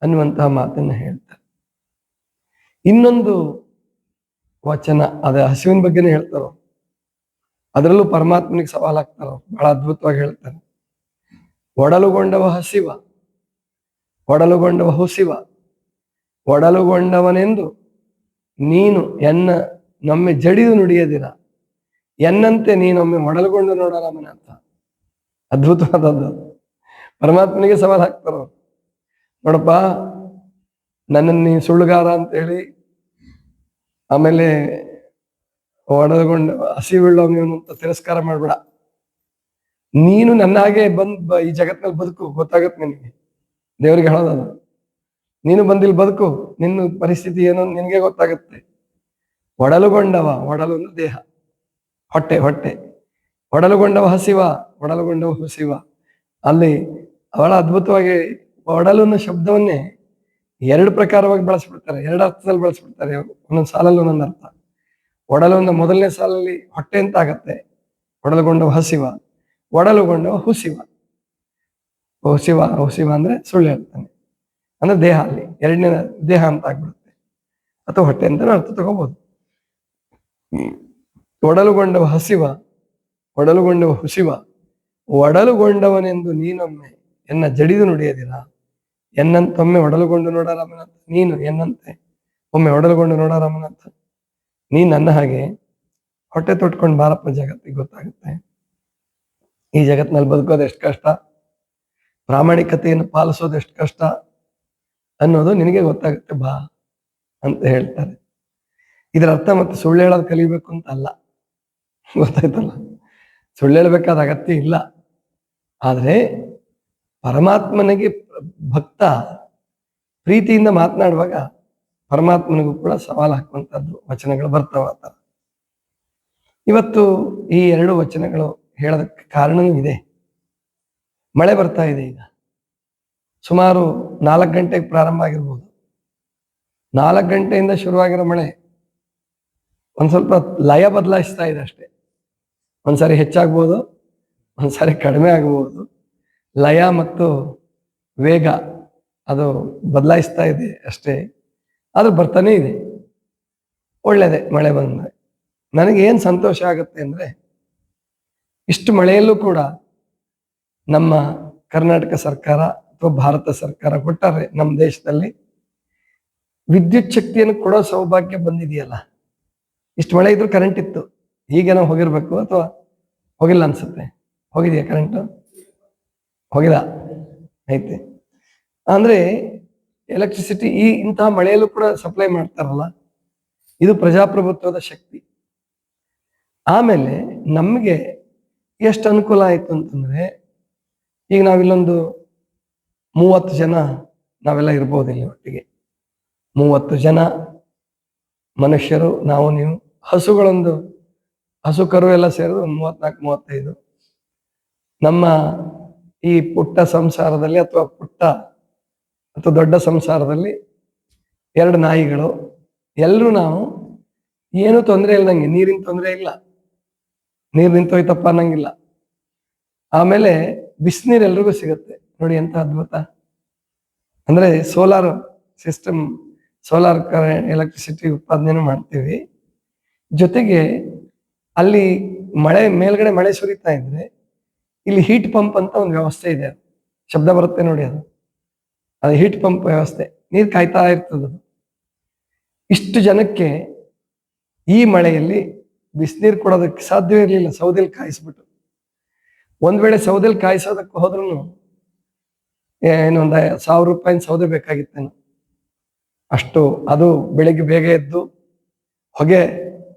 ಅನ್ನುವಂತಹ ಮಾತನ್ನು ಹೇಳ್ತಾರೆ. ಇನ್ನೊಂದು ವಚನ ಅದ ಹಸಿವಿನ ಬಗ್ಗೆನೇ ಹೇಳ್ತಾರೋ, ಅದರಲ್ಲೂ ಪರಮಾತ್ಮನಿಗೆ ಸವಾಲಾಗ್ತಾರೋ ಬಹಳ ಅದ್ಭುತವಾಗಿ ಹೇಳ್ತಾರೆ. ಒಡಲುಗೊಂಡವ ಹಸಿವ, ಒಡಲುಗೊಂಡವ ಹುಸಿವ ಒಡಲುಗೊಂಡವನೆಂದು ನೀನು ಎನ್ನ ನಮ್ಮೆ ಜಡಿದು ನುಡಿಯದಿರ. ಎನ್ನಂತೆ ನೀನೊಮ್ಮೆ ಒಡಲುಗೊಂಡು ನೋಡರಾಮನ ಅಂತ. ಅದ್ಭುತವಾದದ್ದು. ಪರಮಾತ್ಮನಿಗೆ ಸವಾಲು ಹಾಕ್ತಾರ. ನೋಡಪ್ಪ, ನನ್ನನ್ನು ನೀನು ಸುಳ್ಳುಗಾರ ಅಂತ ಹೇಳಿ ಆಮೇಲೆ ಒಡಲುಗೊಂಡು ಹಸಿವುಳ್ಳವನು ಅಂತ ತಿರಸ್ಕಾರ ಮಾಡ್ಬೇಡ. ನೀನು ನನ್ನ ಹಾಗೆ ಬಂದ್ ಈ ಜಗತ್ನಲ್ಲಿ ಬದುಕು ಗೊತ್ತಾಗತ್ತೆ ನಿನಗೆ. ದೇವರಿಗೆ ಹೇಳೋದದು. ನೀನು ಬಂದಿಲ್ ಬದುಕು, ನಿನ್ನ ಪರಿಸ್ಥಿತಿ ಏನು ನಿನಗೆ ಗೊತ್ತಾಗುತ್ತೆ. ಒಡಲುಗೊಂಡವ ಒಡಲು ದೇಹ. ಹೊಟ್ಟೆ ಹೊಟ್ಟೆ. ಒಡಲುಗೊಂಡವ ಹಸಿವ ಒಡಲುಗೊಂಡವ ಹಸಿವ. ಅಲ್ಲಿ ಬಹಳ ಅದ್ಭುತವಾಗಿ ಒಡಲು ಅನ್ನೋ ಶಬ್ದವನ್ನೇ ಎರಡು ಪ್ರಕಾರವಾಗಿ ಬಳಸ್ಬಿಡ್ತಾರೆ, ಎರಡು ಅರ್ಥದಲ್ಲಿ ಬಳಸ್ಬಿಡ್ತಾರೆ ಒಂದೊಂದು ಸಾಲಲ್ಲಿ ಒಂದೊಂದು ಅರ್ಥ. ಒಡಲು ಅಂದ್ರೆ ಮೊದಲನೇ ಸಾಲಲ್ಲಿ ಹೊಟ್ಟೆ ಅಂತ ಆಗತ್ತೆ? ಒಡಲುಗೊಂಡವ ಹಸಿವ, ಒಡಲುಗೊಂಡವ ಹುಸಿವ. ಹುಸಿವ ಹುಸಿವ ಅಂದ್ರೆ ಸುಳ್ಳು ಹೇಳ್ತಾನೆ. ಅಂದ್ರೆ ದೇಹ ಅಲ್ಲಿ, ಎರಡನೇ ದೇಹ ಅಂತ ಆಗ್ಬಿಡುತ್ತೆ. ಅಥವಾ ಹೊಟ್ಟೆ ಅಂತ ಅರ್ಥ ತಗೋಬಹುದು ಒಡಲುಗೊಂಡವ ಹಸಿವ, ಒಡಲುಗೊಂಡವ ಹುಸಿವ, ಒಡಲುಗೊಂಡವನೆಂದು ನೀನೊಮ್ಮೆ ಎನ್ನ ಜಡಿದು ನುಡಿಯದಿರ? ಎನ್ನಂತೊಮ್ಮೆ ಒಡಲುಗೊಂಡು ನೋಡರಾಮನಂತ ನೀನು ಎನ್ನಂತೆ ಒಮ್ಮೆ ಒಡಲುಗೊಂಡು ನೋಡರಾಮನಂತ ನೀ ನನ್ನ ಹಾಗೆ ಹೊಟ್ಟೆ ತೊಟ್ಕೊಂಡು ಬಾರಪ್ಪ ಜಗತ್ತಿಗೆ ಗೊತ್ತಾಗುತ್ತೆ. ಈ ಜಗತ್ತಿನಲ್ಲಿ ಬದುಕೋದು ಎಷ್ಟು ಕಷ್ಟ? ಪ್ರಾಮಾಣಿಕತೆಯನ್ನು ಪಾಲಿಸೋದು ಎಷ್ಟು ಕಷ್ಟ? ಅನ್ನೋದು ನಿನಗೆ ಗೊತ್ತಾಗುತ್ತೆ, ಬಾ ಅಂತ ಹೇಳ್ತಾರೆ. ಇದರ ಅರ್ಥ ಮತ್ತೆ ಸುಳ್ಳು ಹೇಳೋದು ಕಲಿಬೇಕು ಅಂತ ಅಲ್ಲ. ಗೊತ್ತಾಯ್ತಲ್ಲ? ಸುಳ್ಳು ಹೇಳ್ಬೇಕಾದ ಅಗತ್ಯ ಇಲ್ಲ. ಆದರೆ ಪರಮಾತ್ಮನಿಗೆ ಭಕ್ತ ಪ್ರೀತಿಯಿಂದ ಮಾತನಾಡುವಾಗ ಪರಮಾತ್ಮನಿಗೂ ಕೂಡ ಸವಾಲು ಹಾಕುವಂಥದ್ದು ವಚನಗಳು ಬರ್ತಾವ ಇವತ್ತು ಈ ಎರಡು ವಚನಗಳು ಹೇಳೋದಕ್ಕೆ ಕಾರಣವೂ ಇದೆ. ಮಳೆ ಬರ್ತಾ ಇದೆ ಈಗ. ಸುಮಾರು ನಾಲ್ಕು ಗಂಟೆಗೆ ಪ್ರಾರಂಭ ಆಗಿರ್ಬೋದು. ನಾಲ್ಕು ಗಂಟೆಯಿಂದ ಶುರುವಾಗಿರೋ ಮಳೆ ಒಂದು ಸ್ವಲ್ಪ ಲಯ ಬದಲಾಯಿಸ್ತಾ ಇದೆ ಅಷ್ಟೇ. ಒಂದ್ಸಾರಿ ಹೆಚ್ಚಾಗ್ಬೋದು, ಒಂದ್ಸಾರಿ ಕಡಿಮೆ ಆಗ್ಬೋದು. ಲಯ ಮತ್ತು ವೇಗ ಅದು ಬದಲಾಯಿಸ್ತಾ ಇದೆ ಅಷ್ಟೇ. ಆದರೂ ಬರ್ತಾನೆ ಇದೆ. ಒಳ್ಳೆಯದೇ ಮಳೆ ಬಂದರೆ. ನನಗೆ ಏನು ಸಂತೋಷ ಆಗುತ್ತೆ ಅಂದರೆ, ಇಷ್ಟು ಮಳೆಯಲ್ಲೂ ಕೂಡ ನಮ್ಮ ಕರ್ನಾಟಕ ಸರ್ಕಾರ ಅಥವಾ ಭಾರತ ಸರ್ಕಾರ ಕೊಟ್ಟಾರೆ ನಮ್ಮ ದೇಶದಲ್ಲಿ. ವಿದ್ಯುತ್ ಶಕ್ತಿಯನ್ನು ಕೊಡೋ ಸೌಭಾಗ್ಯ ಬಂದಿದೆಯಲ್ಲ. ಇಷ್ಟು ಮಳೆ ಇದ್ರೂ ಕರೆಂಟ್ ಇತ್ತು. ಈಗೇನೋ ಹೋಗಿರ್ಬೇಕು ಅಥವಾ ಹೋಗಿಲ್ಲ ಅನ್ಸುತ್ತೆ. ಹೋಗಿದೆಯಾ ಕರೆಂಟ್ ಹೋಗಿಲ್ಲ. ಐತೆ ಅಂದ್ರೆ ಎಲೆಕ್ಟ್ರಿಸಿಟಿ ಈ ಇಂತಹ ಮಳೆಯಲ್ಲೂ ಕೂಡ ಸಪ್ಲೈ ಮಾಡ್ತಾರಲ್ಲ. ಇದು ಪ್ರಜಾಪ್ರಭುತ್ವದ ಶಕ್ತಿ. ಆಮೇಲೆ ನಮಗೆ ಎಷ್ಟು ಅನುಕೂಲ ಆಯ್ತು ಅಂತಂದ್ರೆ ಈಗ ನಾವಿಲ್ಲೊಂದು ಮೂವತ್ತು ಜನ ನಾವೆಲ್ಲ ಇರ್ಬೋದು ಇಲ್ಲಿ ಒಟ್ಟಿಗೆ. ಮೂವತ್ತು ಜನ ಮನುಷ್ಯರು, ನಾವು, ನೀವು, ಹಸುಗಳೊಂದು, ಹಸು ಕರು ಎಲ್ಲ ಸೇರಿದು ಒಂದು ಮೂವತ್ನಾಲ್ಕು, ಮೂವತ್ತೈದು. ನಮ್ಮ ಈ ಪುಟ್ಟ ಸಂಸಾರದಲ್ಲಿ ಅಥವಾ ಪುಟ್ಟ ಅಥವಾ ದೊಡ್ಡ ಸಂಸಾರದಲ್ಲಿ ಎರಡು ನಾಯಿಗಳು. ಎಲ್ಲರೂ ನಾವು ಏನೂ ತೊಂದರೆ ಇಲ್ದಂಗೆ ನೀರಿನ ತೊಂದರೆ ಇಲ್ಲ. ನೀರು ನಿಂತೋಯ್ತಪ್ಪ ಅನ್ನಂಗಿಲ್ಲ. ಆಮೇಲೆ ಬಿಸಿನೀರು ಎಲ್ರಿಗೂ ಸಿಗುತ್ತೆ. ನೋಡಿ ಎಂತ ಅದ್ಭುತ. ಅಂದ್ರೆ solar system solar current electricity ಉತ್ಪಾದನೆ ಮಾಡ್ತೀವಿ. ಜೊತೆಗೆ ಅಲ್ಲಿ ಮಳೆ, ಮೇಲ್ಗಡೆ ಮಳೆ ಸುರಿತಾ ಇದ್ರೆ ಇಲ್ಲಿ ಹೀಟ್ ಪಂಪ್ ಅಂತ ಒಂದು ವ್ಯವಸ್ಥೆ ಇದೆ ಶಬ್ದ ಬರುತ್ತೆ ನೋಡಿ ಅದು. ಅದು ಹೀಟ್ ಪಂಪ್ ವ್ಯವಸ್ಥೆ. ನೀರು ಕಾಯ್ತಾ ಇರ್ತದ ಅದು. ಇಷ್ಟು ಜನಕ್ಕೆ ಈ ಮಳೆಯಲ್ಲಿ ಬಿಸಿನೀರು ಕೊಡೋದಕ್ಕೆ ಸಾಧ್ಯವೇ ಇರಲಿಲ್ಲ. ಸೌದೆಲಿ ಕಾಯಿಸ್ಬಿಟ್ಟು. ಒಂದ್ ವೇಳೆ ಸೌದೆಲಿ ಕಾಯಿಸೋದಕ್ಕೆ ಹೋದ್ರೂ ಏನೊಂದು ಸಾವಿರ ರೂಪಾಯಿನ ಸೌದೆ ಬೇಕಾಗಿತ್ತೇನು ಅಷ್ಟು, ಅದು ಬೆಳಿಗ್ಗೆ ಬೇಗ ಎದ್ದು ಹೊಗೆ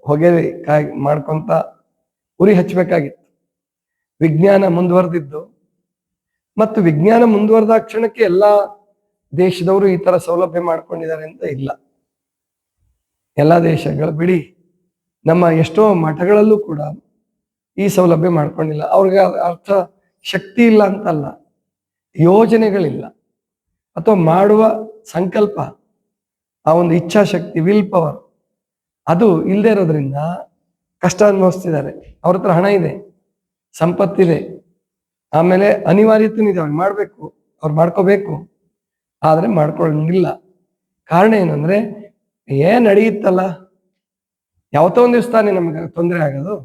ಹೊಗೆ ಕಾಯಿ ಮಾಡ್ಕೊಂತ ಉರಿ ಹಚ್ಚಬೇಕಾಗಿತ್ತು ವಿಜ್ಞಾನ ಮುಂದುವರೆದಿದ್ದು. ಮತ್ತು ವಿಜ್ಞಾನ ಮುಂದುವರೆದ ಕ್ಷಣಕ್ಕೆ ಎಲ್ಲಾ ದೇಶದವರು ಈ ತರ ಸೌಲಭ್ಯ ಮಾಡ್ಕೊಂಡಿದ್ದಾರೆ ಅಂತ ಇಲ್ಲ. ಎಲ್ಲಾ ದೇಶಗಳು, ಬಿಡಿ, ನಮ್ಮ ಎಷ್ಟೋ ಮಠಗಳಲ್ಲೂ ಕೂಡ ಈ ಸೌಲಭ್ಯ ಮಾಡ್ಕೊಂಡಿಲ್ಲ. ಅವ್ರಿಗೆ ಅರ್ಥ ಶಕ್ತಿ ಇಲ್ಲ ಅಂತಲ್ಲ. ಯೋಜನೆಗಳಿಲ್ಲ. ಅಥವಾ ಮಾಡುವ ಸಂಕಲ್ಪ, ಆ ಒಂದು ಇಚ್ಛಾಶಕ್ತಿ ವಿಲ್ ಪವರ್ ಅದು ಇಲ್ಲದೆ ಇರೋದ್ರಿಂದ ಕಷ್ಟ ಅನುಭವಿಸ್ತಿದ್ದಾರೆ. ಅವ್ರ ಹತ್ರ ಹಣ ಇದೆ, ಸಂಪತ್ತಿದೆ, ಆಮೇಲೆ ಅನಿವಾರ್ಯತೆ ಇದೆ ಅವ್ರಿಗೆ ಮಾಡಬೇಕು, ಅವ್ರು ಮಾಡ್ಕೋಬೇಕು, ಆದರೆ ಮಾಡ್ಕೊಳ್ಳಂಗಿಲ್ಲ. ಕಾರಣ ಏನಂದ್ರೆ ಏ ನಡೆಯುತ್ತಲ್ಲ, ಯಾವತ್ತೋ ಒಂದು ದಿವಸ ತಾನೇ ನಮ್ಗೆ ತೊಂದರೆ ಆಗೋದು.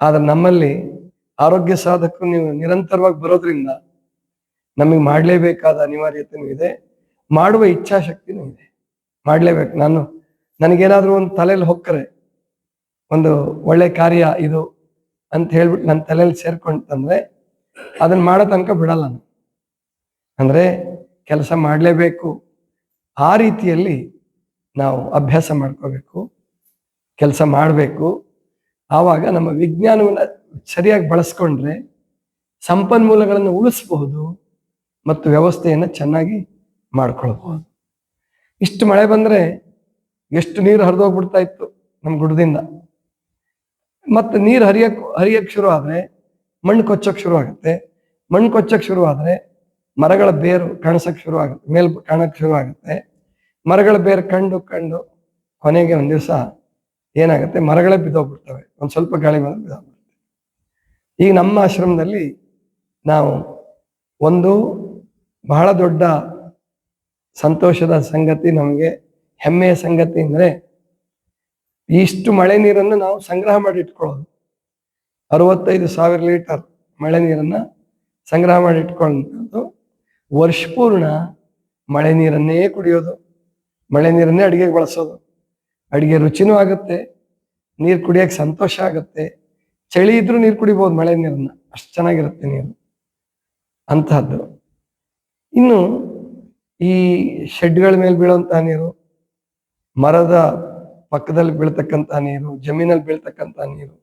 ಆದ್ರೆ ನಮ್ಮಲ್ಲಿ ಆರೋಗ್ಯ ಸಾಧಕರು ನೀವು ನಿರಂತರವಾಗಿ ಬರೋದ್ರಿಂದ ನಮಗೆ ಮಾಡಲೇಬೇಕಾದ ಅನಿವಾರ್ಯತೆನೂ ಇದೆ, ಮಾಡುವ ಇಚ್ಛಾಶಕ್ತಿನೂ ಇದೆ. ಮಾಡಲೇಬೇಕು. ನಾನು, ನನಗೇನಾದರೂ ಒಂದು ತಲೆಯಲ್ಲಿ ಹೊಕ್ಕರೆ, ಒಂದು ಒಳ್ಳೆ ಕಾರ್ಯ ಇದು ಅಂತ ಹೇಳ್ಬಿಟ್ಟು ನನ್ನ ತಲೆಯಲ್ಲಿ ಸೇರ್ಕೊಂಡ್ತಂದ್ರೆ ಅದನ್ನ ಮಾಡೋ ತನಕ ಬಿಡಲ್ಲ ನಾನು. ಅಂದ್ರೆ ಕೆಲಸ ಮಾಡಲೇಬೇಕು. ಆ ರೀತಿಯಲ್ಲಿ ನಾವು ಅಭ್ಯಾಸ ಮಾಡ್ಕೋಬೇಕು, ಕೆಲಸ ಮಾಡಬೇಕು. ಆವಾಗ ನಮ್ಮ ವಿಜ್ಞಾನವನ್ನು ಸರಿಯಾಗಿ ಬಳಸ್ಕೊಂಡ್ರೆ, ಸಂಪನ್ಮೂಲಗಳನ್ನು ಉಳಿಸಬಹುದು. ಮತ್ತು ವ್ಯವಸ್ಥೆಯನ್ನು ಚೆನ್ನಾಗಿ ಮಾಡ್ಕೊಳ್ಬೋದು. ಇಷ್ಟು ಮಳೆ ಬಂದರೆ ಎಷ್ಟು ನೀರು ಹರಿದೋಗ್ಬಿಡ್ತಾ ಇತ್ತು ನಮ್ಮ ಗುಡ್ಡದಿಂದ. ಮತ್ತು ನೀರು ಹರಿಯಕ್ಕೆ ಹರಿಯಕ್ಕೆ ಶುರು ಆದರೆ ಮಣ್ಣು ಕೊಚ್ಚೋಕ್ಕೆ ಶುರು ಆಗುತ್ತೆ. ಮಣ್ಣು ಕೊಚ್ಚೋಕ್ಕೆ ಶುರು ಆದರೆ ಮರಗಳ ಬೇರು ಕಾಣಿಸೋಕ್ಕೆ ಶುರು ಆಗುತ್ತೆ. ಮೇಲ್ ಕಾಣಕ್ಕೆ ಶುರು ಆಗುತ್ತೆ. ಮರಗಳ ಬೇರು ಕಂಡು ಕಂಡು ಕೊನೆಗೆ ಒಂದು ದಿವಸ ಏನಾಗುತ್ತೆ? ಮರಗಳೇ ಬಿದ್ದೋಗ್ಬಿಡ್ತವೆ. ಒಂದು ಸ್ವಲ್ಪ ಗಾಳಿ ಮೇಲೆ ಬಿದ್ದೋಗ್ಬಿಡ್ತವೆ ಈಗ ನಮ್ಮ ಆಶ್ರಮದಲ್ಲಿ ನಾವು ಒಂದು ಬಹಳ ದೊಡ್ಡ ಸಂತೋಷದ ಸಂಗತಿ ನಮಗೆ, ಹೆಮ್ಮೆಯ ಸಂಗತಿ ಅಂದರೆ ಇಷ್ಟು ಮಳೆ ನೀರನ್ನು ನಾವು ಸಂಗ್ರಹ ಮಾಡಿ ಇಟ್ಕೊಳ್ಳೋದು ಅರವತ್ತೈದು ಸಾವಿರ ಲೀಟರ್ ಮಳೆ ನೀರನ್ನು ಸಂಗ್ರಹ ಮಾಡಿ ಇಟ್ಕೊಳ್ಳೋದು ವರ್ಷಪೂರ್ಣ ಮಳೆ ನೀರನ್ನೇ ಕುಡಿಯೋದು, ಮಳೆ ನೀರನ್ನೇ ಅಡುಗೆಗೆ ಬಳಸೋದು. ಅಡುಗೆ ರುಚಿನೂ ಆಗುತ್ತೆ, ನೀರು ಕುಡಿಯಕ್ಕೆ ಸಂತೋಷ ಆಗುತ್ತೆ. ಚಳಿ ಇದ್ರೂ ನೀರು ಕುಡಿಬೋದು ಮಳೆ ನೀರನ್ನು, ಅಷ್ಟು ಚೆನ್ನಾಗಿರುತ್ತೆ ನೀರು. ಅಂತಹದ್ದು ಇನ್ನು ಈ ಶೆಡ್ಗಳ ಮೇಲೆ ಬೀಳುವಂತಹ ನೀರು, ಮರದ ಪಕ್ಕದಲ್ಲಿ ಬೀಳ್ತಕ್ಕಂತಹ ನೀರು, ಜಮೀನಲ್ಲಿ ಬೀಳ್ತಕ್ಕಂತಹ ನೀರು,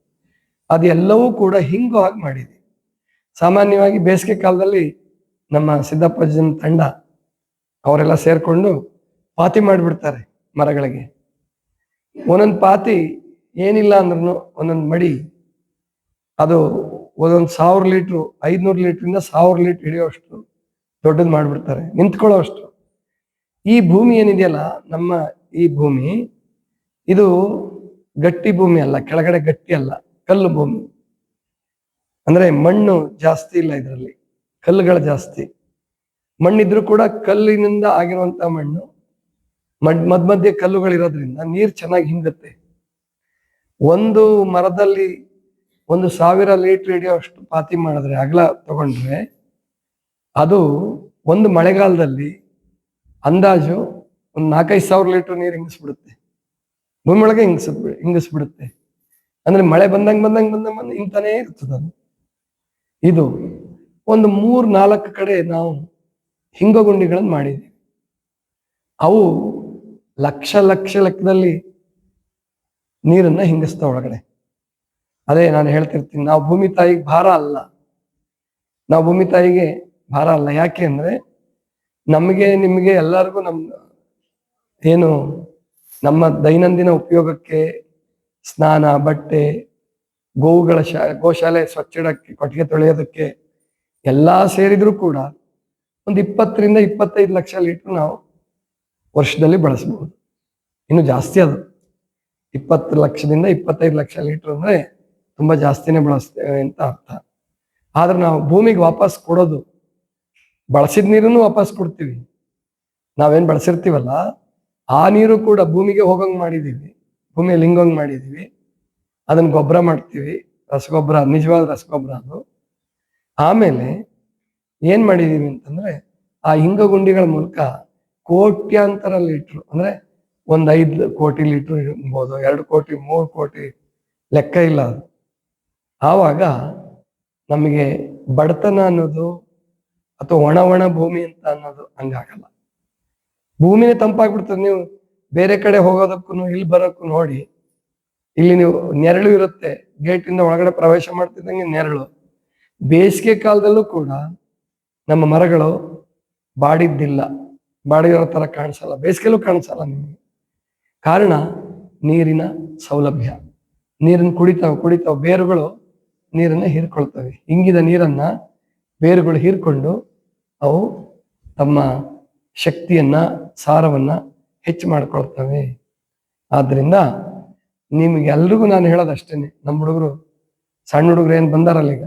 ಅದೆಲ್ಲವೂ ಕೂಡ ಹಿಂಗು ಹಾಗೆ ಮಾಡಿದೆ. ಸಾಮಾನ್ಯವಾಗಿ ಬೇಸಿಗೆ ಕಾಲದಲ್ಲಿ ನಮ್ಮ ಸಿದ್ದಪ್ಪಜ್ಜನ ತಂಡ ಅವರೆಲ್ಲ ಸೇರ್ಕೊಂಡು ಪಾತಿ ಮಾಡಿಬಿಡ್ತಾರೆ ಮರಗಳಿಗೆ. ಒಂದೊಂದು ಪಾತಿ ಏನಿಲ್ಲ ಅಂದ್ರೂ ಒಂದೊಂದು ಮಡಿ, ಅದು ಒಂದೊಂದು ಸಾವಿರ ಲೀಟ್ರು, ಐದುನೂರು ಲೀಟ್ರಿಂದ ಸಾವಿರ ಲೀಟ್ರ್ ಹಿಡಿಯೋಷ್ಟು ದೊಡ್ಡದು ಮಾಡಿಬಿಡ್ತಾರೆ. ನಿಂತ್ಕೊಳ್ಳೋಷ್ಟು ಈ ಭೂಮಿ ಏನಿದೆಯಲ್ಲ, ನಮ್ಮ ಈ ಭೂಮಿ, ಇದು ಗಟ್ಟಿ ಭೂಮಿ ಅಲ್ಲ, ಕೆಳಗಡೆ ಗಟ್ಟಿ ಅಲ್ಲ, ಕಲ್ಲು ಭೂಮಿ. ಅಂದ್ರೆ ಮಣ್ಣು ಜಾಸ್ತಿ ಇಲ್ಲ ಇದರಲ್ಲಿ, ಕಲ್ಲುಗಳು ಜಾಸ್ತಿ. ಮಣ್ಣಿದ್ರು ಕೂಡ ಕಲ್ಲಿನಿಂದ ಆಗಿರುವಂತ ಮಣ್ಣು, ಮಡ್, ಮದ್ ಮಧ್ಯೆ ಕಲ್ಲುಗಳಿರೋದ್ರಿಂದ ನೀರು ಚೆನ್ನಾಗಿ ಹಿಂಗುತ್ತೆ. ಒಂದು ಮರದಲ್ಲಿ ಒಂದು ಸಾವಿರ ಲೀಟರ್ ಹಿಡಿಯೋಷ್ಟು ಪಾತಿ ಮಾಡಿದ್ರೆ, ಅಗಲ ತಗೊಂಡ್ರೆ ಅದು ಒಂದು ಮಳೆಗಾಲದಲ್ಲಿ ಅಂದಾಜು ಒಂದು ನಾಲ್ಕೈದು ಸಾವಿರ ಲೀಟರ್ ನೀರು ಹಿಂಗಿಸ್ಬಿಡುತ್ತೆ ಭೂಮಿ ಒಳಗೆ ಹಿಂಗಿಸ್ ಹಿಂಗಿಸ್ಬಿಡುತ್ತೆ ಅಂದ್ರೆ ಮಳೆ ಬಂದಂಗೆ ಬಂದಂಗೆ ಬಂದಂಗೆ ಬಂದು ಇಂತಾನೇ ಇರ್ತದೆ ಅದು. ಇದು ಒಂದು ಮೂರ್ ನಾಲ್ಕು ಕಡೆ ನಾವು ಹಿಂಗಗುಂಡಿಗಳನ್ನು ಮಾಡಿದ್ದೀವಿ ಅವು ಲಕ್ಷ ಲಕ್ಷ ಲೆಕ್ಕದಲ್ಲಿ ನೀರನ್ನ ಹಿಂಗಿಸ್ತಾ ಒಳಗಡೆ. ಅದೇ ನಾನು ಹೇಳ್ತಿರ್ತೀನಿ, ನಾವು ಭೂಮಿ ತಾಯಿಗೆ ಭಾರ ಅಲ್ಲ. ನಾವು ಭೂಮಿ ತಾಯಿಗೆ ಭಾರ ಅಲ್ಲ. ಯಾಕೆ ಅಂದ್ರೆ ನಮಗೆ, ನಿಮಗೆ ಎಲ್ಲರಿಗೂ ನಮ್ಮ ಏನು ನಮ್ಮ ದೈನಂದಿನ ಉಪಯೋಗಕ್ಕೆ ಸ್ನಾನ, ಬಟ್ಟೆ, ಗೋವುಗಳ ಶಾ, ಗೋಶಾಲೆ ಸ್ವಚ್ಛಡಕ್ಕೆ, ಕೊಟ್ಟಿಗೆ ತೊಳೆಯೋದಕ್ಕೆ ಎಲ್ಲ ಸೇರಿದ್ರು ಕೂಡ ಒಂದು ಇಪ್ಪತ್ತರಿಂದ ಇಪ್ಪತ್ತೈದು ಲಕ್ಷ ಲೀಟರ್ ನಾವು ವರ್ಷದಲ್ಲಿ ಬಳಸಬಹುದು ಇನ್ನು ಜಾಸ್ತಿ ಅದು. ಇಪ್ಪತ್ತು ಲಕ್ಷದಿಂದ ಇಪ್ಪತ್ತೈದು ಲಕ್ಷ ಲೀಟರ್ ಅಂದ್ರೆ ತುಂಬಾ ಜಾಸ್ತಿನೇ ಬಳಸ್ತೇವೆ ಅಂತ ಅರ್ಥ. ಆದ್ರೆ ನಾವು ಭೂಮಿಗೆ ವಾಪಸ್ ಕೊಡೋದು ಬಳಸಿದ ನೀರನ್ನು ವಾಪಸ್ ಕೊಡ್ತೀವಿ. ನಾವೇನ್ ಬಳಸಿರ್ತೀವಲ್ಲ, ಆ ನೀರು ಕೂಡ ಭೂಮಿಗೆ ಹೋಗಂಗ್ ಮಾಡಿದೀವಿ. ಭೂಮಿಯಲ್ಲಿ ಹಿಂಗಂಗ್ ಮಾಡಿದೀವಿ. ಅದನ್ನ ಗೊಬ್ಬರ ಮಾಡ್ತೀವಿ. ರಸಗೊಬ್ಬರ ನಿಜವಾದ ರಸಗೊಬ್ಬರ ಅದು. ಆಮೇಲೆ ಏನ್ ಮಾಡಿದೀವಿ ಅಂತಂದ್ರೆ, ಆ ಹಿಂಗ ಗುಂಡಿಗಳ ಮೂಲಕ ಕೋಟ್ಯಾಂತರ ಲೀಟ್ರು, ಅಂದ್ರೆ ಒಂದ್ ಐದು ಕೋಟಿ ಲೀಟ್ರ್ ಇರ್ಬೋದು, ಎರಡು ಕೋಟಿ, ಮೂರು ಕೋಟಿ ಲೆಕ್ಕ ಇಲ್ಲ ಅದು. ಆವಾಗ ನಮಗೆ ಬಡತನ ಅನ್ನೋದು ಅಥವಾ ಒಣ ಒಣ ಭೂಮಿ ಅಂತ ಅನ್ನೋದು ಹಂಗಾಗಲ್ಲ. ಭೂಮಿನೇ ತಂಪಾಗ್ಬಿಡ್ತದೆ. ನೀವು ಬೇರೆ ಕಡೆ ಹೋಗೋದಕ್ಕೂ ಇಲ್ಲಿ ಬರೋಕ್ಕೂ ನೋಡಿ, ಇಲ್ಲಿ ನೀವು ನೆರಳು ಇರುತ್ತೆ. ಗೇಟಿಂದ ಒಳಗಡೆ ಪ್ರವೇಶ ಮಾಡ್ತಿದ್ದಂಗೆ ನೆರಳು. ಬೇಸಿಗೆ ಕಾಲದಲ್ಲೂ ಕೂಡ ನಮ್ಮ ಮರಗಳು ಬಾಡಿದ್ದಿಲ್ಲ. ಬಾಡಿರೋ ತರ ಕಾಣಿಸಲ್ಲ. ಬೇಸಿಗೆಲ್ಲೂ ಕಾಣಿಸಲ್ಲ ನಿಮಗೆ. ಕಾರಣ ನೀರಿನ ಸೌಲಭ್ಯ. ನೀರನ್ನು ಕುಡಿತಾವ ಕುಡಿತಾವ. ಬೇರುಗಳು ನೀರನ್ನ ಹೀರ್ಕೊಳ್ತವೆ. ಇಂಗಿದ ನೀರನ್ನ ಬೇರುಗಳು ಹೀರ್ಕೊಂಡು ಅವು ತಮ್ಮ ಶಕ್ತಿಯನ್ನ, ಸಾರವನ್ನ ಹೆಚ್ಚು ಮಾಡ್ಕೊಳ್ತವೆ. ಆದ್ರಿಂದ ನಿಮ್ಗೆಲ್ರಿಗೂ ನಾನು ಹೇಳೋದು ಅಷ್ಟೇನೆ ನಮ್ಮ ಹುಡುಗರು, ಸಣ್ಣ ಹುಡುಗರು ಏನು ಬಂದಾರಲ್ಲ ಈಗ?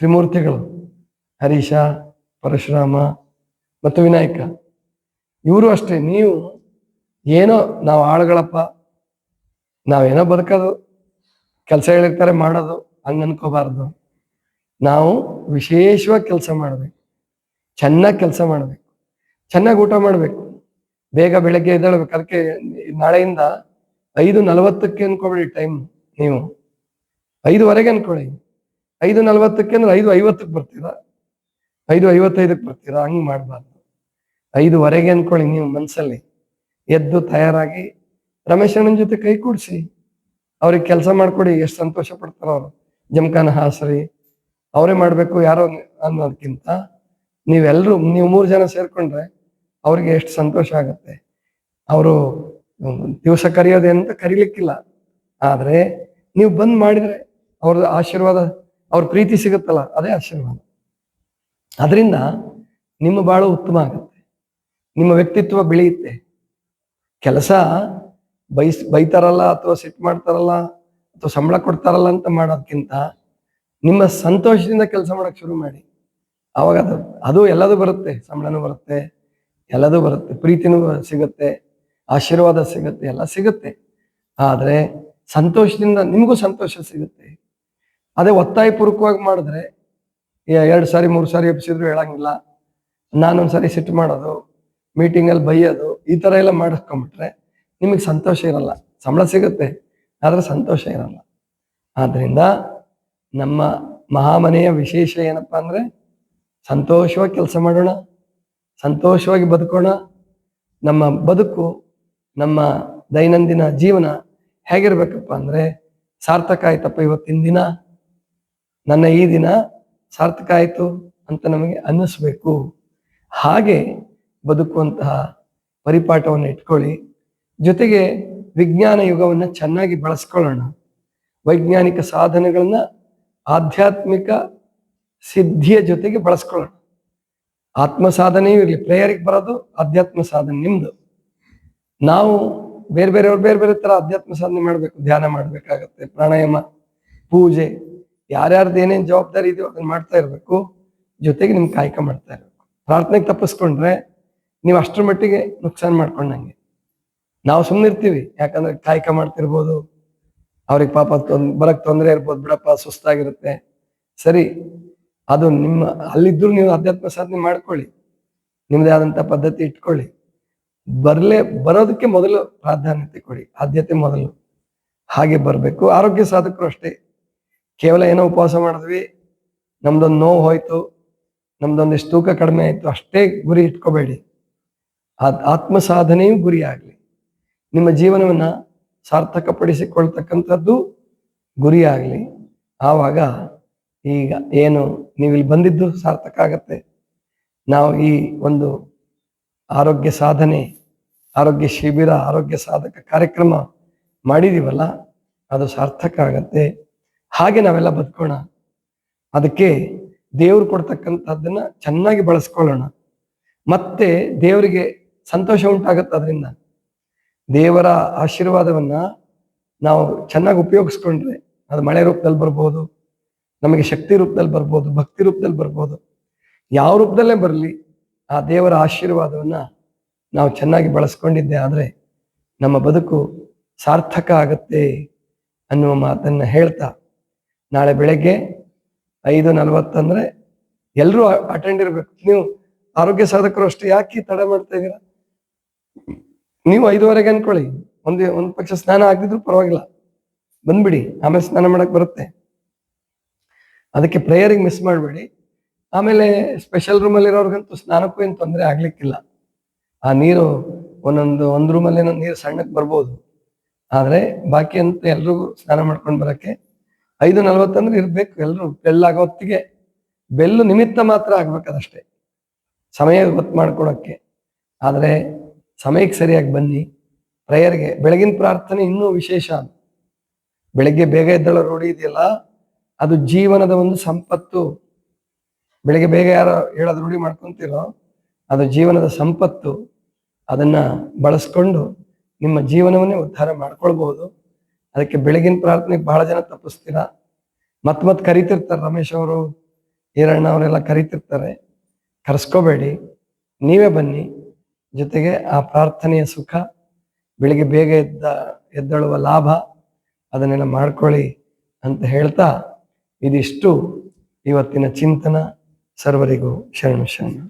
ತ್ರಿಮೂರ್ತಿಗಳು, ಹರೀಶ, ಪರಶುರಾಮ ಮತ್ತು ವಿನಾಯಕ. ಇವರು ಅಷ್ಟೇ, ನೀವು ಏನೋ ನಾವು ಆಳುಗಳಪ್ಪ, ನಾವೇನೋ ಬದುಕೋದು, ಕೆಲಸ ಹೇಳಿರ್ತಾರೆ, ಮಾಡೋದು ಹಂಗೆ ಅನ್ಕೋಬಾರ್ದು ನಾವು ವಿಶೇಷವಾಗಿ ಕೆಲಸ ಮಾಡಬೇಕು. ಚೆನ್ನಾಗಿ ಕೆಲಸ ಮಾಡಬೇಕು. ಚೆನ್ನಾಗಿ ಊಟ ಮಾಡಬೇಕು. ಬೇಗ ಬೆಳಗ್ಗೆ ಎದ್ದೇಳ್ಬೇಕು. ಅದಕ್ಕೆ ನಾಳೆಯಿಂದ ಐದು ನಲವತ್ತಕ್ಕೆ ಅನ್ಕೋಬೇಡಿ ಟೈಮ್ ನೀವು. ಐದುವರೆಗೆ ಅನ್ಕೊಳ್ಳಿ. ಐದು ನಲವತ್ತಕ್ಕೆ ಅಂದ್ರೆ ಐದು ಐವತ್ತಕ್ಕೆ ಬರ್ತೀರಾ? ಐದು ಐವತ್ತೈದಕ್ಕೆ ಬರ್ತೀರಾ? ಹಂಗ್ ಮಾಡಬಾರ್ದು. ಐದುವರೆಗೆ ಅನ್ಕೊಳ್ಳಿ ನೀವು ಮನಸ್ಸಲ್ಲಿ ಎದ್ದು ತಯಾರಾಗಿ ರಮೇಶ್ ಅಣ್ಣನ ಜೊತೆ ಕೈ ಕೂಡಿಸಿ. ಅವ್ರಿಗೆ ಕೆಲಸ ಮಾಡ್ಕೊಡಿ, ಎಷ್ಟು ಸಂತೋಷ ಪಡ್ತಾರ ಅವರು. ಜಮಖಾನ ಹಾಸರಿ ಅವರೇ ಮಾಡಬೇಕು, ಯಾರೋ ಅನ್ನೋದಕ್ಕಿಂತ ನೀವೆಲ್ಲರೂ ನೀವು ಮೂರು ಜನ ಸೇರ್ಕೊಂಡ್ರೆ ಅವ್ರಿಗೆ ಎಷ್ಟು ಸಂತೋಷ ಆಗುತ್ತೆ. ಅವರು ದಿವಸ ಕರೆಯೋದೇನಂತ ಕರಿಲಿಕ್ಕಿಲ್ಲ. ಆದರೆ ನೀವು ಬಂದ್ ಮಾಡಿದ್ರೆ ಅವ್ರ ಆಶೀರ್ವಾದ, ಅವ್ರ ಪ್ರೀತಿ ಸಿಗುತ್ತಲ್ಲ, ಅದೇ ಆಶೀರ್ವಾದ. ಅದರಿಂದ ನಿಮ್ಮ ಬಾಳು ಉತ್ತಮ ಆಗುತ್ತೆ. ನಿಮ್ಮ ವ್ಯಕ್ತಿತ್ವ ಬೆಳೆಯುತ್ತೆ. ಕೆಲಸ ಬೈಸ್ ಬೈತಾರಲ್ಲ ಅಥವಾ ಸಿಟ್ ಮಾಡ್ತಾರಲ್ಲ, ಅಥವಾ ಸಂಬಳ ಕೊಡ್ತಾರಲ್ಲ ಅಂತ ಮಾಡೋದಕ್ಕಿಂತ ನಿಮ್ಮ ಸಂತೋಷದಿಂದ ಕೆಲಸ ಮಾಡಕ್ ಶುರು ಮಾಡಿ. ಅವಾಗ ಅದು ಅದು ಎಲ್ಲದೂ ಬರುತ್ತೆ, ಸಂಬಳನೂ ಬರುತ್ತೆ, ಎಲ್ಲದೂ ಬರುತ್ತೆ, ಪ್ರೀತಿನೂ ಸಿಗುತ್ತೆ, ಆಶೀರ್ವಾದ ಸಿಗುತ್ತೆ, ಎಲ್ಲ ಸಿಗುತ್ತೆ. ಆದ್ರೆ ಸಂತೋಷದಿಂದ ನಿಮಗೂ ಸಂತೋಷ ಸಿಗುತ್ತೆ. ಅದೇ ಒತ್ತಾಯಪೂರ್ವಕವಾಗಿ ಮಾಡಿದ್ರೆ ಎ- ಎರಡು ಸಾರಿ, ಮೂರು ಸಾರಿ ಎಬ್ಸಿದ್ರು ಹೇಳಂಗಿಲ್ಲ. ನಾನೊಂದ್ಸರಿ ಸಿಟ್ಟು ಮಾಡೋದು, ಮೀಟಿಂಗಲ್ಲಿ ಬೈಯೋದು, ಈ ಥರ ಎಲ್ಲ ಮಾಡಿಸ್ಕೊಂಬಿಟ್ರೆ ನಿಮಗೆ ಸಂತೋಷ ಇರಲ್ಲ. ಸಂಬಳ ಸಿಗುತ್ತೆ, ಆದ್ರೆ ಸಂತೋಷ ಇರಲ್ಲ. ಆದ್ರಿಂದ ನಮ್ಮ ಮಹಾಮನೆಯ ವಿಶೇಷ ಏನಪ್ಪಾ ಅಂದ್ರೆ ಸಂತೋಷವಾಗಿ ಕೆಲಸ ಮಾಡೋಣ, ಸಂತೋಷವಾಗಿ ಬದುಕೋಣ. ನಮ್ಮ ಬದುಕು, ನಮ್ಮ ದೈನಂದಿನ ಜೀವನ ಹೇಗಿರ್ಬೇಕಪ್ಪ ಅಂದ್ರೆ ಸಾರ್ಥಕ ಆಯ್ತಪ್ಪ ಇವತ್ತಿನ ದಿನ. ನನ್ನ ಈ ದಿನ ಸಾರ್ಥಕ ಆಯ್ತು ಅಂತ ನಮಗೆ ಅನ್ನಿಸ್ಬೇಕು. ಹಾಗೆ ಬದುಕುವಂತಹ ಪರಿಪಾಠವನ್ನು ಇಟ್ಕೊಳ್ಳಿ. ಜೊತೆಗೆ ವಿಜ್ಞಾನ ಯುಗವನ್ನು ಚೆನ್ನಾಗಿ ಬಳಸ್ಕೊಳ್ಳೋಣ. ವೈಜ್ಞಾನಿಕ ಸಾಧನಗಳನ್ನ ಆಧ್ಯಾತ್ಮಿಕ ಸಿದ್ಧಿಯ ಜೊತೆಗೆ ಬಳಸ್ಕೊಳ್ಳೋಣ. ಆತ್ಮ ಸಾಧನೆಯೂ ಇರಲಿ, ಪ್ರೇಯರಿಗೆ ಬರೋದು ಆಧ್ಯಾತ್ಮ ಸಾಧನೆ ನಿಮ್ದು. ನಾವು ಬೇರೆ ಬೇರೆಯವ್ರು ಬೇರೆ ಬೇರೆ ತರ ಅಧ್ಯಾತ್ಮ ಸಾಧನೆ ಮಾಡಬೇಕು, ಧ್ಯಾನ ಮಾಡ್ಬೇಕಾಗತ್ತೆ, ಪ್ರಾಣಾಯಾಮ, ಪೂಜೆ, ಯಾರ್ಯಾರ್ದು ಏನೇನು ಜವಾಬ್ದಾರಿ ಇದೆಯೋ ಅದನ್ನ ಮಾಡ್ತಾ ಇರಬೇಕು, ಜೊತೆಗೆ ನಿಮ್ಗೆ ಕಾಯಕ ಮಾಡ್ತಾ ಇರಬೇಕು. ಪ್ರಾರ್ಥನೆಗೆ ತಪ್ಪಿಸ್ಕೊಂಡ್ರೆ ನೀವು ಅಷ್ಟರ ಮಟ್ಟಿಗೆ ನುಕ್ಸಾನ್ ಮಾಡ್ಕೊಂಡಂಗೆ. ನಾವು ಸುಮ್ಮನೆ ಇರ್ತೀವಿ ಯಾಕಂದ್ರೆ ಕಾಯಕ ಮಾಡ್ತಿರ್ಬೋದು ಅವ್ರಿಗೆ ಪಾಪ ತೊಂದ್ ಬರಕ್ ತೊಂದರೆ ಇರ್ಬೋದು, ಬಿಡಪ್ಪ, ಸುಸ್ತಾಗಿರುತ್ತೆ. ಸರಿ, ಅದು ನಿಮ್ಮ, ಅಲ್ಲಿದ್ರು ನೀವು ಅಧ್ಯಾತ್ಮ ಸಾಧನೆ ಮಾಡ್ಕೊಳ್ಳಿ. ನಿಮ್ದೇ ಆದಂತ ಪದ್ಧತಿ ಇಟ್ಕೊಳ್ಳಿ. ಬರಲೇ, ಬರೋದಕ್ಕೆ ಮೊದಲು ಪ್ರಾಧಾನ್ಯತೆ ಕೊಡಿ. ಆದ್ಯತೆ ಮೊದಲು. ಹಾಗೆ ಬರಬೇಕು. ಆರೋಗ್ಯ ಸಾಧಕರು ಅಷ್ಟೇ. ಕೇವಲ ಏನೋ ಉಪವಾಸ ಮಾಡಿದ್ವಿ, ನಮ್ದೊಂದು ನೋವು ಹೋಯ್ತು ನಮ್ದೊಂದಿಷ್ಟು ತೂಕ ಕಡಿಮೆ ಆಯ್ತು, ಅಷ್ಟೇ ಗುರಿ ಇಟ್ಕೋಬೇಡಿ. ಆತ್ಮ ಸಾಧನೆಯೂ ಗುರಿ ಆಗಲಿ. ನಿಮ್ಮ ಜೀವನವನ್ನ ಸಾರ್ಥಕಪಡಿಸಿಕೊಳ್ತಕ್ಕಂಥದ್ದು ಗುರಿ ಆಗಲಿ ಆವಾಗ ಈಗ ಏನು ನೀವು ಇಲ್ಲಿ ಬಂದಿದ್ದು ಸಾರ್ಥಕ ಆಗತ್ತೆ. ನಾವು ಈ ಒಂದು ಆರೋಗ್ಯ ಸಾಧನೆ, ಆರೋಗ್ಯ ಶಿಬಿರ, ಆರೋಗ್ಯ ಸಾಧಕ ಕಾರ್ಯಕ್ರಮ ಮಾಡಿದೀವಲ್ಲ, ಅದು ಸಾರ್ಥಕ ಆಗತ್ತೆ. ಹಾಗೆ ನಾವೆಲ್ಲ ಬದುಕೋಣ. ಅದಕ್ಕೆ ದೇವ್ರು ಕೊಡ್ತಕ್ಕಂಥದ್ದನ್ನ ಚೆನ್ನಾಗಿ ಬಳಸ್ಕೊಳ್ಳೋಣ. ಮತ್ತೆ ದೇವರಿಗೆ ಸಂತೋಷ ಉಂಟಾಗತ್ತೆ ಅದರಿಂದ. ದೇವರ ಆಶೀರ್ವಾದವನ್ನ ನಾವು ಚೆನ್ನಾಗಿ ಉಪಯೋಗಿಸ್ಕೊಂಡ್ರೆ ಅದು ಮಳೆ ರೂಪದಲ್ಲಿ ಬರ್ಬೋದು, ನಮಗೆ ಶಕ್ತಿ ರೂಪದಲ್ಲಿ ಬರ್ಬೋದು, ಭಕ್ತಿ ರೂಪದಲ್ಲಿ ಬರ್ಬೋದು. ಯಾವ ರೂಪದಲ್ಲೇ ಬರಲಿ ಆ ದೇವರ ಆಶೀರ್ವಾದವನ್ನ ನಾವು ಚೆನ್ನಾಗಿ ಬಳಸ್ಕೊಂಡಿದ್ದೆ ಆದರೆ ನಮ್ಮ ಬದುಕು ಸಾರ್ಥಕ ಆಗತ್ತೆ ಅನ್ನುವ ಮಾತನ್ನ ಹೇಳ್ತಾ ನಾಳೆ ಬೆಳಗ್ಗೆ ಐದು ನಲವತ್ತಂದ್ರೆ ಎಲ್ಲರೂ ಅಟೆಂಡ್ ಇರಬೇಕು. ನೀವು ಆರೋಗ್ಯ ಸಾಧಕರು ಅಷ್ಟು, ಯಾಕೆ ತಡ ಮಾಡ್ತಾ ಇದ್ದೀರಾ? ನೀವು ಐದುವರೆಗೆ ಅನ್ಕೊಳ್ಳಿ. ಒಂದೇ, ಒಂದ್ ಪಕ್ಷ ಸ್ನಾನ ಆಗದಿದ್ರು ಪರವಾಗಿಲ್ಲ. ಬಂದ್ಬಿಡಿ. ಆಮೇಲೆ ಸ್ನಾನ ಮಾಡಕ್ ಬರುತ್ತೆ. ಅದಕ್ಕೆ ಪ್ರೇಯರಿಗೆ ಮಿಸ್ ಮಾಡಬೇಡಿ. ಆಮೇಲೆ ಸ್ಪೆಷಲ್ ರೂಮಲ್ಲಿ ಇರೋರ್ಗಂತೂ ಸ್ನಾನಕ್ಕೂ ಏನು ತೊಂದರೆ ಆಗ್ಲಿಕ್ಕಿಲ್ಲ. ಆ ನೀರು ಒಂದೊಂದು, ಒಂದು ರೂಮಲ್ಲಿ ನೀರು ಸಣ್ಣಕ್ಕೆ ಬರ್ಬೋದು. ಆದ್ರೆ ಬಾಕಿ ಅಂತ ಎಲ್ರಿಗೂ ಸ್ನಾನ ಮಾಡ್ಕೊಂಡು ಬರಕ್ಕೆ ಐದು ನಲ್ವತ್ತಂದ್ರೆ ಇರ್ಬೇಕು ಎಲ್ರು. ಬೆಲ್ ಆಗೋ ಹೊತ್ತಿಗೆ ಬೆಲ್ಲು ನಿಮಿತ್ತ ಮಾತ್ರ ಆಗ್ಬೇಕದಷ್ಟೇ. ಸಮಯ ಗೊತ್ತು ಮಾಡ್ಕೊಳಕ್ಕೆ. ಆದ್ರೆ ಸಮಯಕ್ಕೆ ಸರಿಯಾಗಿ ಬನ್ನಿ. ಪ್ರೇಯರ್ಗೆ, ಬೆಳಗಿನ ಪ್ರಾರ್ಥನೆ ಇನ್ನೂ ವಿಶೇಷ. ಬೆಳಗ್ಗೆ ಬೇಗ ಎದ್ದಳ, ರೂಢಿ ಇದೆಯಲ್ಲ? ಅದು ಜೀವನದ ಒಂದು ಸಂಪತ್ತು. ಬೆಳಗ್ಗೆ ಬೇಗ ಯಾರೋ ಹೇಳೋದು ರೂಢಿ ಮಾಡ್ಕೊಂತೀರೋ, ಅದು ಜೀವನದ ಸಂಪತ್ತು. ಅದನ್ನ ಬಳಸ್ಕೊಂಡು ನಿಮ್ಮ ಜೀವನವನ್ನೇ ಉದ್ಧಾರ ಮಾಡ್ಕೊಳ್ಬಹುದು. ಅದಕ್ಕೆ ಬೆಳಗಿನ ಪ್ರಾರ್ಥನೆ ಬಹಳ ಜನ ತಪ್ಪಿಸ್ತೀರ? ಮತ್ ಮತ್ ಕರಿತಿರ್ತಾರೆ ರಮೇಶ್ ಅವರು, ಈರಣ್ಣ ಅವರೆಲ್ಲ ಕರಿತಿರ್ತಾರೆ. ಕರೆಸ್ಕೋಬೇಡಿ. ನೀವೇ ಬನ್ನಿ. ಜೊತೆಗೆ ಆ ಪ್ರಾರ್ಥನೆಯ ಸುಖ, ಬೆಳಿಗ್ಗೆ ಬೇಗ ಎದ್ದ, ಎದ್ದಳುವ ಲಾಭ, ಅದನ್ನೆಲ್ಲ ಮಾಡ್ಕೊಳ್ಳಿ ಅಂತ ಹೇಳ್ತಾ ಇದಿಷ್ಟು ಇವತ್ತಿನ ಚಿಂತನ. ಸರ್ವರಿಗೂ ಶರಣು ಶರಣ.